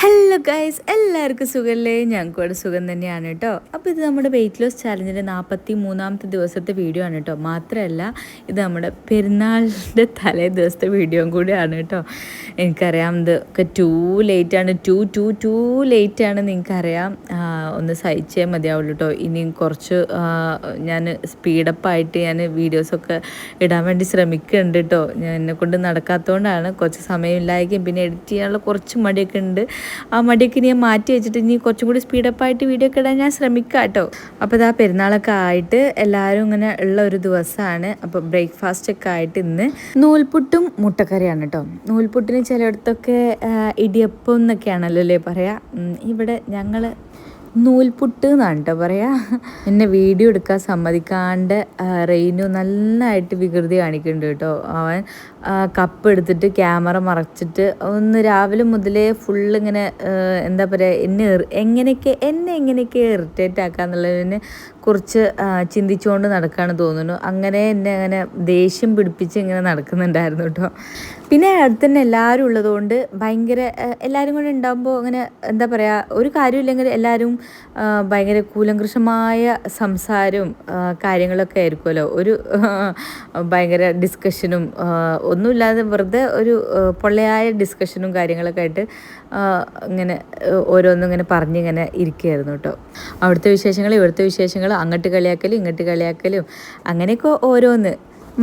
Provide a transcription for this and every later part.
Hello guys എല്ലാവർക്കും സുഖമല്ലേ ഞങ്ങൾക്ക് ഇവിടെ സുഖം തന്നെയാണ് കേട്ടോ. അപ്പോൾ ഇത് നമ്മുടെ വെയിറ്റ് ലോസ് ചാലഞ്ചിന്റെ നാൽപ്പത്തി മൂന്നാമത്തെ ദിവസത്തെ വീഡിയോ ആണ് കേട്ടോ. മാത്രമല്ല ഇത് നമ്മുടെ പെരുന്നാളിന്റെ തലേ ദിവസത്തെ വീഡിയോയും കൂടിയാണ് കേട്ടോ. എനിക്കറിയാം ഇത് ഒക്കെ ടൂ ലേറ്റാണ് ടു ടു ടു ലേറ്റാണ് നിങ്ങൾക്കറിയാം ഒന്ന് സഹിച്ചേ മതിയാവുള്ളൂ കേട്ടോ. ഇനിയും കുറച്ച് ഞാൻ സ്പീഡപ്പായിട്ട് ഞാൻ വീഡിയോസൊക്കെ ഇടാൻ വേണ്ടി ശ്രമിക്കുന്നുണ്ട് കേട്ടോ. ഞാൻ എന്നെ കൊണ്ട് നടക്കാത്തതുകൊണ്ടാണ് കുറച്ച് സമയമില്ലായിരിക്കും പിന്നെ എഡിറ്റ് ചെയ്യാനുള്ള കുറച്ച് മടിയൊക്കെ ഉണ്ട്. ആ മടിയൊക്കെ ഇനി മാറ്റി വെച്ചിട്ട് ഇനി കുറച്ചും കൂടി സ്പീഡപ്പായിട്ട് വീഡിയോ ഒക്കെ ഇടാൻ ഞാൻ ശ്രമിക്കാം കേട്ടോ അപ്പോൾ ഇതാ പെരുന്നാളൊക്കെ ആയിട്ട് എല്ലാവരും ഇങ്ങനെ ഉള്ള ഒരു ദിവസമാണ് അപ്പോൾ ബ്രേക്ക്ഫാസ്റ്റ് ഒക്കെ ആയിട്ട് ഇന്ന് നൂൽപുട്ടും മുട്ടക്കറിയാണ് കേട്ടോ നൂൽപുട്ടിന് ചിലയിടത്തൊക്കെ ഇടിയപ്പം എന്നൊക്കെയാണല്ലോ അല്ലേ പറയാ? ഇവിടെ ഞങ്ങൾ നൂൽപുട്ട് എന്നാണ് കേട്ടോ പറയാ. എന്നെ വീഡിയോ എടുക്കാൻ സമ്മതിക്കാണ്ട് റെയിനു നന്നായിട്ട് വികൃതി കാണിക്കുന്നുണ്ട് കേട്ടോ അവൻ കപ്പ് എടുത്തിട്ട് ക്യാമറ മറച്ചിട്ട് ഒന്ന് രാവിലെ മുതലേ ഫുള്ള് ഇങ്ങനെ എന്താ പറയുക എന്നെ എങ്ങനെയൊക്കെ എന്നെ എങ്ങനെയൊക്കെ ഇറിറ്റേറ്റ് ആക്കാന്നുള്ളതിനെ കുറിച്ച് ചിന്തിച്ചുകൊണ്ട് നടക്കുകയാണ് തോന്നുന്നു. അങ്ങനെ എന്നെ അങ്ങനെ ദേഷ്യം പിടിപ്പിച്ച് ഇങ്ങനെ നടക്കുന്നുണ്ടായിരുന്നു കേട്ടോ. പിന്നെ അടുത്ത് തന്നെ എല്ലാവരും ഉള്ളതുകൊണ്ട് ഭയങ്കര എല്ലാവരും കൂടെ ഉണ്ടാകുമ്പോൾ അങ്ങനെ എന്താ പറയുക ഒരു കാര്യമില്ലെങ്കിൽ എല്ലാവരും ഭയങ്കര കൂലങ്കൃഷമായ സംസാരവും കാര്യങ്ങളൊക്കെ ആയിരിക്കുമല്ലോ. ഒരു ഭയങ്കര ഡിസ്കഷനും ഒന്നുമില്ലാതെ വെറുതെ ഒരു പൊള്ളയായ ഡിസ്കഷനും കാര്യങ്ങളൊക്കെ ആയിട്ട് ഇങ്ങനെ ഓരോന്നും ഇങ്ങനെ പറഞ്ഞിങ്ങനെ ഇരിക്കുകയായിരുന്നു കേട്ടോ. അവിടുത്തെ വിശേഷങ്ങൾ ഇവിടുത്തെ വിശേഷങ്ങൾ അങ്ങോട്ട് കളിയാക്കലും ഇങ്ങോട്ട് കളിയാക്കലും അങ്ങനെയൊക്കെ ഓരോന്ന്.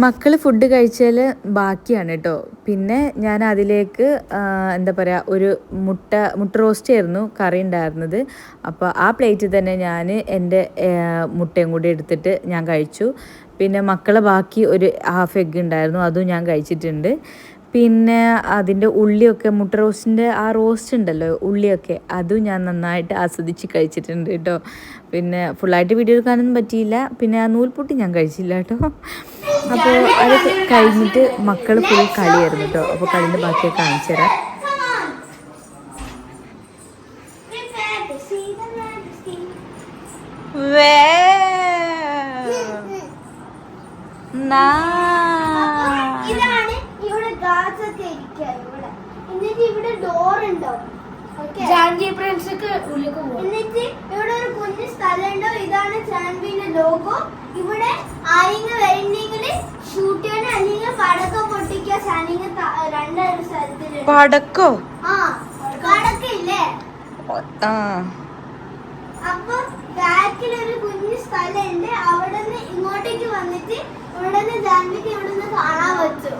മക്കൾ ഫുഡ് കഴിച്ചാൽ ബാക്കിയാണ് കേട്ടോ. പിന്നെ ഞാൻ അതിലേക്ക് എന്താ പറയുക ഒരു മുട്ട മുട്ട റോസ്റ്റ് ആയിരുന്നു കറി ഉണ്ടായിരുന്നത്. അപ്പോൾ ആ പ്ലേറ്റിൽ തന്നെ ഞാൻ എന്റെ മുട്ടയും കൂടി എടുത്തിട്ട് ഞാൻ കഴിച്ചു. പിന്നെ മക്കളെ ബാക്കി ഒരു ഹാഫ് എഗ്ഗ് ഉണ്ടായിരുന്നു അതും ഞാൻ കഴിച്ചിട്ടുണ്ട്. പിന്നെ അതിന്റെ ഉള്ളിയൊക്കെ മുട്ട റോസ്റ്റിന്റെ ആ റോസ്റ്റ് ഉണ്ടല്ലോ ഉള്ളിയൊക്കെ അതും ഞാൻ നന്നായിട്ട് ആസ്വദിച്ച് കഴിച്ചിട്ടുണ്ട് കേട്ടോ. പിന്നെ ഫുള്ളായിട്ട് വീഡിയോ എടുക്കാനൊന്നും പറ്റിയില്ല പിന്നെ ആ നൂൽപുട്ടി ഞാൻ കഴിച്ചില്ല കേട്ടോ. അപ്പോൾ അത് കഴിഞ്ഞിട്ട് മക്കൾ ഫുൾ കളിയായിരുന്നു കേട്ടോ. അപ്പോൾ കളീന്റെ ബാക്കിയൊക്കെ കാണിച്ചു തരാം ഇതാണ് ഇവിടെ ഗാസ് ഒക്കെ ഇരിക്കുക ഇവിടെ എന്നിട്ട് ഇവിടെ ഡോർ ഉണ്ടാവും എന്നിട്ട് ഇവിടെ ഒരു കുഞ്ഞു സ്ഥലമുണ്ടോ? ഇതാണ് ചാൻവിന്റെ ലോഗോ ഇവിടെ ആരെങ്കിലും വരുന്നെങ്കിൽ ഷൂട്ട് ചെയ്യണം അല്ലെങ്കിൽ പടക്കം പൊട്ടിക്കുക ചാനിങ് രണ്ടൊരു സ്ഥലത്തിൽ പടക്കോ? ആ പടക്കില്ലേ ആ. അപ്പൊ ബാക്കിൽ ഒരു കുഞ്ഞു സ്ഥലമുണ്ട്. അവിടെ നിന്ന് ഇങ്ങോട്ടേക്ക് വന്നിട്ട് ഇവിടെ നിന്ന് ജാൻവിക്ക് ഇവിടെ നിന്ന് കാണാൻ പറ്റും.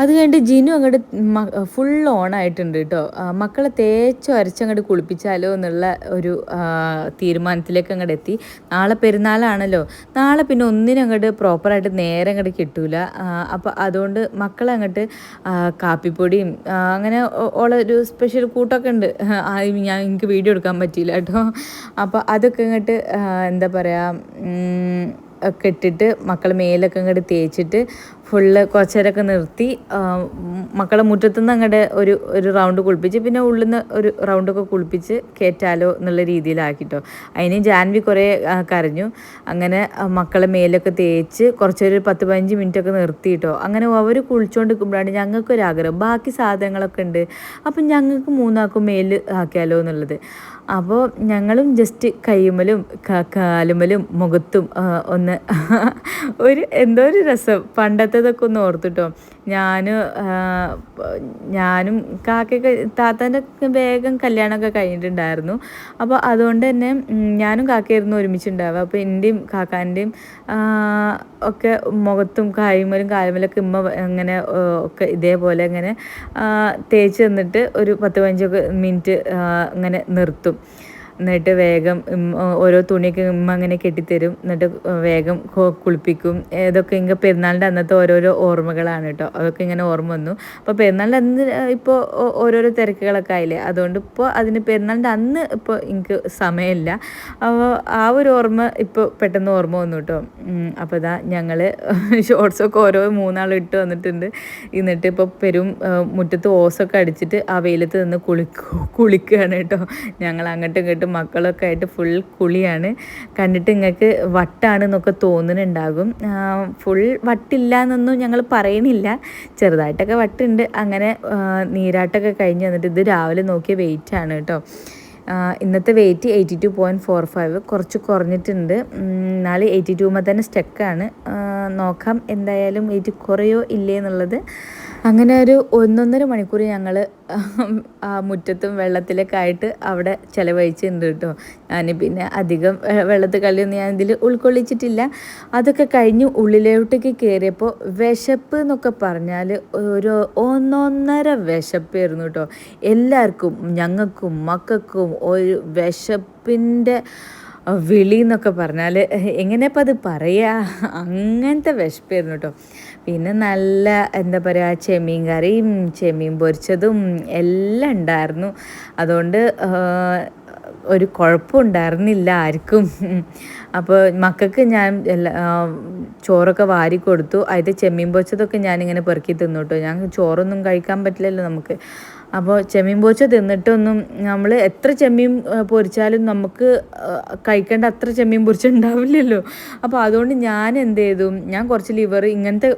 അത് കഴിഞ്ഞിട്ട് ജിനു അങ്ങോട്ട് ഫുൾ ഓൺ ആയിട്ടുണ്ട് കേട്ടോ മക്കളെ തേച്ച് അരച്ചങ്ങോട്ട് കുളിപ്പിച്ചാലോ എന്നുള്ള ഒരു തീരുമാനത്തിലേക്ക് അങ്ങോട്ട് എത്തി. നാളെ പെരുന്നാളാണല്ലോ. നാളെ പിന്നെ ഒന്നിനും അങ്ങോട്ട് പ്രോപ്പറായിട്ട് നേരെ അങ്ങോട്ട് കിട്ടൂല. അപ്പോൾ അതുകൊണ്ട് മക്കളെ അങ്ങോട്ട് കാപ്പിപ്പൊടിയും അങ്ങനെ ഉള്ള ഒരു സ്പെഷ്യൽ കൂട്ടൊക്കെ ഉണ്ട്. ഞാൻ എനിക്ക് വീഡിയോ എടുക്കാൻ പറ്റിയില്ല കേട്ടോ അപ്പോൾ അതൊക്കെ അങ്ങോട്ട് എന്താ പറയുക ഒക്കെ ഇട്ടിട്ട് മക്കളെ മേലൊക്കെ അങ്ങോട്ട് തേച്ചിട്ട് ഫുള്ള് കുറച്ചു നേരമൊക്കെ നിർത്തി മക്കളെ മുറ്റത്തുനിന്ന് അങ്ങോട്ട് ഒരു ഒരു റൗണ്ട് കുളിപ്പിച്ച് പിന്നെ ഉള്ളിൽ നിന്ന് ഒരു റൗണ്ടൊക്കെ കുളിപ്പിച്ച് കയറ്റാലോ എന്നുള്ള രീതിയിലാക്കിട്ടോ. അതിന് ജാൻവി കുറേ കരഞ്ഞു. അങ്ങനെ മക്കളെ മേലൊക്കെ തേച്ച് കുറച്ചൊരു പത്ത് പതിനഞ്ച് മിനിറ്റൊക്കെ നിർത്തിയിട്ടോ അങ്ങനെ അവർ കുളിച്ചുകൊണ്ട് നിൽക്കുമ്പോഴാണ് ഞങ്ങൾക്കൊരാഗ്രഹം. ബാക്കി സാധനങ്ങളൊക്കെ ഉണ്ട്. അപ്പം ഞങ്ങൾക്ക് മൂന്നാക്കും മേൽ ആക്കിയാലോ എന്നുള്ളത്. അപ്പോൾ ഞങ്ങളും ജസ്റ്റ് കൈമലും കാലുമലും മുഖത്തും ഒന്ന് ഒരു എന്തോ ഒരു രസം. പണ്ടത്തേതൊക്കെ ഒന്ന് ഓർത്തിട്ടോ. ഞാൻ ഞാനും കാക്കയൊക്കെ താത്താന്റെ വേഗം കല്യാണമൊക്കെ കഴിഞ്ഞിട്ടുണ്ടായിരുന്നു. അപ്പോൾ അതുകൊണ്ട് തന്നെ ഞാനും കാക്കയായിരുന്നു ഒരുമിച്ചുണ്ടാവുക. അപ്പോൾ എന്റെയും കാക്കാന്റെയും ഒക്കെ മുഖത്തും കായ്മലും കാലുമലൊക്കെ ഇമ്മ ഇങ്ങനെ ഒക്കെ ഇതേപോലെ ഇങ്ങനെ തേച്ച് തന്നിട്ട് ഒരു പത്ത് പതിനഞ്ചൊക്കെ മിനിറ്റ് ഇങ്ങനെ നിർത്തും. എന്നിട്ട് വേഗം ഓരോ തുണിയൊക്കെ ഉമ്മ അങ്ങനെ കെട്ടിത്തരും. എന്നിട്ട് വേഗം കുളിപ്പിക്കും. ഇതൊക്കെ ഇങ്ങനെ പെരുന്നാളിന്റെ അന്നത്തെ ഓരോരോ ഓർമ്മകളാണ് കേട്ടോ. അതൊക്കെ ഇങ്ങനെ ഓർമ്മ വന്നു. അപ്പോൾ പെരുന്നാളിന്റെ അന്ന് ഇപ്പോൾ ഓരോരോ തിരക്കുകളൊക്കെ ആയില്ലേ? അതുകൊണ്ട് ഇപ്പോൾ അതിന് പെരുന്നാളിന്റെ അന്ന് ഇപ്പോൾ എനിക്ക് സമയമില്ല. അപ്പോൾ ആ ഒരു ഓർമ്മ ഇപ്പോൾ പെട്ടെന്ന് ഓർമ്മ വന്നു കേട്ടോ. അപ്പോൾ ഇതാ ഞങ്ങൾ ഷോർട്സൊക്കെ ഓരോ മൂന്നാൾ ഇട്ട് വന്നിട്ടുണ്ട്. എന്നിട്ട് ഇപ്പോൾ പെരും മുറ്റത്ത് ഓസൊക്കെ അടിച്ചിട്ട് ആ വെയിലത്ത് നിന്ന് കുളിക്കുക കുളിക്കുകയാണ് കേട്ടോ. ഞങ്ങൾ അങ്ങോട്ടും ഇങ്ങോട്ടും മക്കളൊക്കെ ആയിട്ട് ഫുൾ കുളിയാണ്. കണ്ടിട്ട് നിങ്ങൾക്ക് വട്ടാണെന്നൊക്കെ തോന്നുന്നുണ്ടാകും. ഫുൾ വട്ടില്ല എന്നൊന്നും ഞങ്ങൾ പറയണില്ല. ചെറുതായിട്ടൊക്കെ വട്ടുണ്ട്. അങ്ങനെ നീരാട്ടൊക്കെ കഴിഞ്ഞ് വന്നിട്ട് ഇത് രാവിലെ നോക്കിയ വെയിറ്റ് ആണ് കേട്ടോ. ഇന്നത്തെ weight eighty two point four five കുറച്ച് കുറഞ്ഞിട്ടുണ്ട്. നാല് എയ്റ്റി ടൂമ്പോൾ തന്നെ സ്റ്റക്കാണ് നോക്കാം എന്തായാലും വെയിറ്റ് കുറയോ ഇല്ലേ എന്നുള്ളത്. അങ്ങനെ ഒരു ഒന്നൊന്നര മണിക്കൂർ ഞങ്ങൾ മുറ്റത്തും വെള്ളത്തിലൊക്കെ ആയിട്ട് അവിടെ ചിലവഴിച്ചിട്ടുണ്ട് കേട്ടോ. ഞാൻ പിന്നെ അധികം വെള്ളത്തിൽ കളിയൊന്നും ഞാൻ ഇതിൽ ഉൾക്കൊള്ളിച്ചിട്ടില്ല. അതൊക്കെ കഴിഞ്ഞ് ഉള്ളിലോട്ടേക്ക് കയറിയപ്പോൾ വിശപ്പ് എന്നൊക്കെ പറഞ്ഞാൽ ഒരു ഒന്നൊന്നര വിശപ്പായിരുന്നു കേട്ടോ. എല്ലാവർക്കും ഞങ്ങൾക്കും മക്കൾക്കും ഒരു വിശപ്പിന്റെ വിളി എന്നൊക്കെ പറഞ്ഞാൽ എങ്ങനെയപ്പോൾ അത് പറയുക അങ്ങനത്തെ വിശപ്പായിരുന്നു കേട്ടോ. പിന്നെ നല്ല എന്താ പറയുക ചെമ്മീൻ കറിയും ചെമ്മീൻ പൊരിച്ചതും എല്ലാം ഉണ്ടായിരുന്നു. അതുകൊണ്ട് ഒരു കുഴപ്പമുണ്ടായിരുന്നില്ല ആർക്കും. അപ്പോൾ മക്കൾക്ക് ഞാൻ എല്ലാ ചോറൊക്കെ വാരി കൊടുത്തു. അതിൽ ചെമ്മീൻ പൊച്ചതൊക്കെ ഞാനിങ്ങനെ പെറുക്കി തിന്നു കേട്ടോ. ഞാൻ ചോറൊന്നും കഴിക്കാൻ പറ്റില്ലല്ലോ നമുക്ക്. അപ്പോൾ ചെമ്മീൻ പൊരിച്ച തിന്നിട്ടൊന്നും നമ്മൾ എത്ര ചെമ്മീൻ പൊരിച്ചാലും നമുക്ക് കഴിക്കേണ്ട അത്ര ചെമ്മീൻ പൊരിച്ചുണ്ടാവില്ലല്ലോ. അപ്പോൾ അതുകൊണ്ട് ഞാൻ എന്ത് ചെയ്തു ഞാൻ കുറച്ച് ലിവർ ഇങ്ങനത്തെ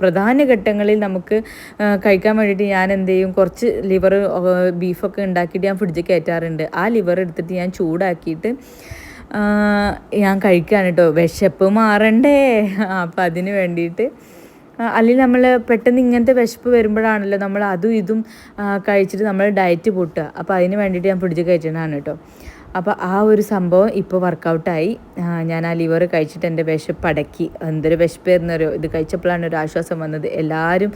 പ്രധാന ഘട്ടങ്ങളിൽ നമുക്ക് കഴിക്കാൻ വേണ്ടിയിട്ട് ഞാൻ എന്ത് ചെയ്യും കുറച്ച് ലിവർ ബീഫൊക്കെ ഉണ്ടാക്കിയിട്ട് ഞാൻ ഫ്രിഡ്ജിൽ കയറ്റാറുണ്ട്. ആ ലിവർ എടുത്തിട്ട് ഞാൻ ചൂടാക്കിയിട്ട് ഞാൻ കഴിക്കുകയാണ് കേട്ടോ. വിശപ്പ് മാറണ്ടേ. അപ്പം അതിന് വേണ്ടിയിട്ട് അല്ലെങ്കിൽ നമ്മൾ പെട്ടെന്ന് ഇങ്ങനത്തെ വിശപ്പ് വരുമ്പോഴാണല്ലോ നമ്മൾ അതും ഇതും കഴിച്ചിട്ട് നമ്മൾ ഡയറ്റ് പൊട്ടുക അപ്പോൾ അതിന് വേണ്ടിയിട്ട് ഞാൻ പിടിച്ച് കഴിച്ചിട്ടാണ് കേട്ടോ. അപ്പോൾ ആ ഒരു സംഭവം ഇപ്പോൾ വർക്കൗട്ടായി ഞാൻ ആ ലിവർ കഴിച്ചിട്ട് എന്റെ വിശപ്പ് അടക്കി. എന്തൊരു വിശപ്പായിരുന്നൊരു ഇത് കഴിച്ചപ്പോഴാണ് ഒരു ആശ്വാസം വന്നത്. എല്ലാവരും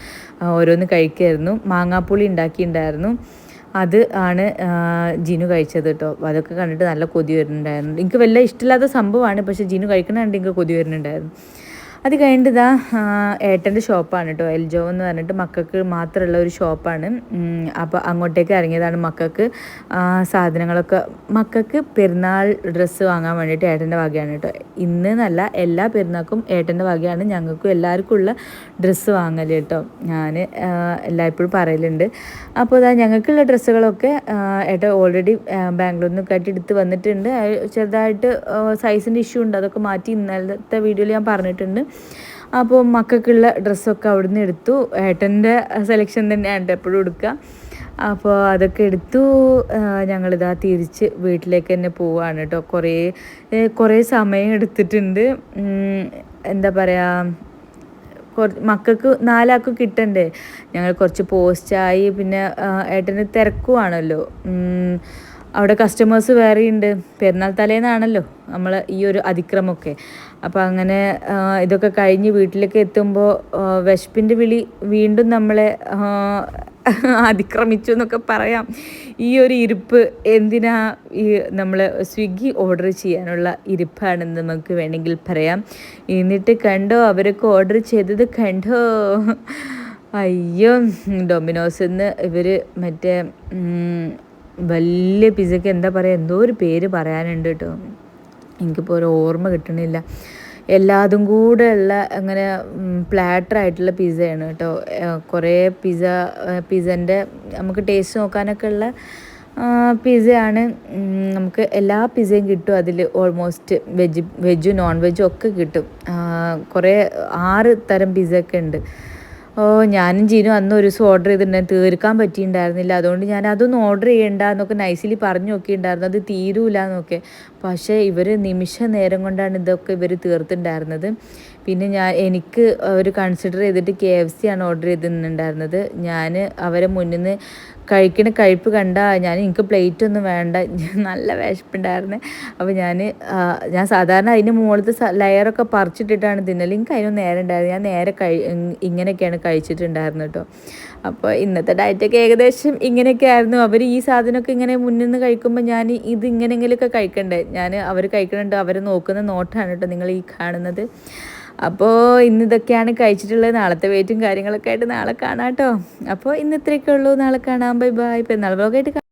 ഓരോന്ന് കഴിക്കുമായിരുന്നു മാങ്ങാപ്പുളി ഉണ്ടാക്കിയിട്ടുണ്ടായിരുന്നു. അത് ആണ് ജിനു കഴിച്ചത് കേട്ടോ. അതൊക്കെ കണ്ടിട്ട് നല്ല കൊതി വരുന്നുണ്ടായിരുന്നു. എനിക്ക് വല്ല ഇഷ്ടമില്ലാത്ത സംഭവമാണ് പക്ഷേ ജിനു കഴിക്കണ കണ്ട് എനിക്ക് കൊതി വരുന്നുണ്ടായിരുന്നു. അത് കഴിഞ്ഞിട്ട് ഇതാ ഏട്ടന്റെ ഷോപ്പാണ് കേട്ടോ. എൽജോ എന്ന് പറഞ്ഞിട്ട് മക്കൾക്ക് മാത്രമുള്ള ഒരു ഷോപ്പാണ്. അപ്പോൾ അങ്ങോട്ടേക്ക് ഇറങ്ങിയതാണ് മക്കൾക്ക് സാധനങ്ങളൊക്കെ. മക്കൾക്ക് പെരുന്നാൾ ഡ്രസ്സ് വാങ്ങാൻ വേണ്ടിയിട്ട് ഏട്ടന്റെ വകയാണ് കേട്ടോ. ഇന്ന് എന്നല്ല എല്ലാ പെരുന്നാൾക്കും ഏട്ടന്റെ വകയാണ് ഞങ്ങൾക്കും എല്ലാവർക്കും ഉള്ള ഡ്രസ്സ് വാങ്ങൽ കേട്ടോ. ഞാൻ എല്ലായ്പ്പോഴും പറയലുണ്ട്. അപ്പോൾ ഇതാ ഞങ്ങൾക്കുള്ള ഡ്രസ്സുകളൊക്കെ ഏട്ടൻ ഓൾറെഡി ബാംഗ്ലൂരിൽ നിന്ന് എടുത്ത് വന്നിട്ടുണ്ട്. ചെറുതായിട്ട് സൈസിന്റെ ഇഷ്യൂ ഉണ്ട്. അതൊക്കെ മാറ്റി ഇന്നലത്തെ വീഡിയോയിൽ ഞാൻ പറഞ്ഞിട്ടുണ്ട്. അപ്പോൾ മക്കൾക്കുള്ള ഡ്രസ്സൊക്കെ അവിടുന്ന് എടുത്തു. ഏട്ടന്റെ സെലക്ഷൻ തന്നെയാണ് എപ്പോഴും എടുക്കുക. അപ്പോൾ അതൊക്കെ എടുത്തു. ഞങ്ങളിതാ തിരിച്ച് വീട്ടിലേക്ക് തന്നെ പോവുകയാണ് കേട്ടോ. കുറേ കുറേ സമയം എടുത്തിട്ടുണ്ട്. എന്താ പറയുക മക്കൾക്ക് നാലാൾക്ക് കിട്ടണ്ടേ? ഞങ്ങൾ കുറച്ച് പോസ്റ്റായി പിന്നെ ഏട്ടന് തിരക്കുവാണല്ലോ. അവിടെ കസ്റ്റമേഴ്സ് വേറെയുണ്ട്. പെരുന്നാൾ തലേന്നാണല്ലോ നമ്മൾ ഈ ഒരു അതിക്രമമൊക്കെ. അപ്പോൾ അങ്ങനെ ഇതൊക്കെ കഴിഞ്ഞ് വീട്ടിലേക്ക് എത്തുമ്പോൾ വിശപ്പിന്റെ വിളി വീണ്ടും നമ്മളെ അതിക്രമിച്ചു എന്നൊക്കെ പറയാം. ഈ ഒരു ഇരിപ്പ് എന്തിനാ ഈ നമ്മൾ സ്വിഗ്ഗി ഓർഡർ ചെയ്യാനുള്ള ഇരിപ്പാണെന്ന് നമുക്ക് വേണമെങ്കിൽ പറയാം. എന്നിട്ട് കണ്ടോ അവരൊക്കെ ഓർഡർ ചെയ്തത് കണ്ടോ? അയ്യോ ഡൊമിനോസിൽ നിന്ന് ഇവർ മറ്റേ വലിയ പിസയ്ക്ക് എന്താ പറയുക എന്തോ ഒരു പേര് പറയാനുണ്ട് കേട്ടോ. എനിക്കിപ്പോൾ ഒരു ഓർമ്മ കിട്ടണില്ല. എല്ലാതും കൂടെ ഉള്ള അങ്ങനെ പ്ലാറ്റർ ആയിട്ടുള്ള പിസ്സയാണ് കേട്ടോ. കുറേ പിസ്സ പിസ്സന്റെ നമുക്ക് ടേസ്റ്റ് നോക്കാനൊക്കെ ഉള്ള പിസ്സയാണ് നമുക്ക് എല്ലാ പിസ്സയും കിട്ടും അതിൽ. ഓൾമോസ്റ്റ് വെജ് വെജും നോൺ വെജും ഒക്കെ കിട്ടും. കുറേ ആറ് തരം പിസ്സ ഒക്കെ ഉണ്ട്. ഓ ഞാനും ജീനും അന്ന് ഒരു ദിവസം ഓർഡർ ചെയ്തിട്ടുണ്ടായിരുന്നു തീർക്കാൻ പറ്റിയിട്ടുണ്ടായിരുന്നില്ല. അതുകൊണ്ട് ഞാൻ അതൊന്നും ഓർഡർ ചെയ്യണ്ട എന്നൊക്കെ നൈസിലി പറഞ്ഞു നോക്കിയിട്ടുണ്ടായിരുന്നു. അത് തീരൂല എന്നൊക്കെ. പക്ഷേ ഇവർ നിമിഷ നേരം കൊണ്ടാണ് ഇതൊക്കെ ഇവർ തീർത്തിട്ടുണ്ടായിരുന്നത്. പിന്നെ ഞാൻ എനിക്ക് അവർ കൺസിഡർ ചെയ്തിട്ട് കെ എഫ് സി ആണ് ഓർഡർ ചെയ്തിട്ടുണ്ടായിരുന്നത്. ഞാൻ അവരെ മുന്നിൽ നിന്ന് കഴിക്കണ കഴിപ്പ് കണ്ട ഞാൻ എനിക്ക് പ്ലേറ്റ് ഒന്നും വേണ്ട നല്ല വിശപ്പുണ്ടായിരുന്നു. അപ്പോൾ ഞാൻ ഞാൻ സാധാരണ അതിന് മുകളിലത്തെ ലെയറൊക്കെ പറിച്ചിട്ടിട്ടാണ് തിന്നൽ എനിക്ക് അതിനൊന്നും നേരം ഉണ്ടായിരുന്നു ഞാൻ നേരെ കഴി ഇങ്ങനെയൊക്കെയാണ് കഴിച്ചിട്ടുണ്ടായിരുന്നു കേട്ടോ അപ്പോൾ ഇന്നത്തെ ഡയറ്റൊക്കെ ഏകദേശം ഇങ്ങനെയൊക്കെ ആയിരുന്നു. അവർ ഈ സാധനമൊക്കെ ഇങ്ങനെ മുന്നിൽ നിന്ന് കഴിക്കുമ്പോൾ ഞാൻ ഇത് ഇങ്ങനെയെങ്കിലുമൊക്കെ കഴിക്കണ്ടേ? ഞാൻ അവർ കഴിക്കണുണ്ട് അവർ നോക്കുന്ന നോട്ടാണ് കേട്ടോ നിങ്ങൾ ഈ കാണുന്നത്. അപ്പോൾ ഇന്ന് ഇതൊക്കെയാണ് കഴിച്ചിട്ടുള്ളത്. നാളത്തെ വെയിറ്റും കാര്യങ്ങളൊക്കെ ആയിട്ട് നാളെ കാണാം കേട്ടോ അപ്പോൾ ഇന്ന് ഇത്രയൊക്കെ ഉള്ളൂ. നാളെ കാണാം. Bye bye. നാളെ വ്ലോഗായിട്ട്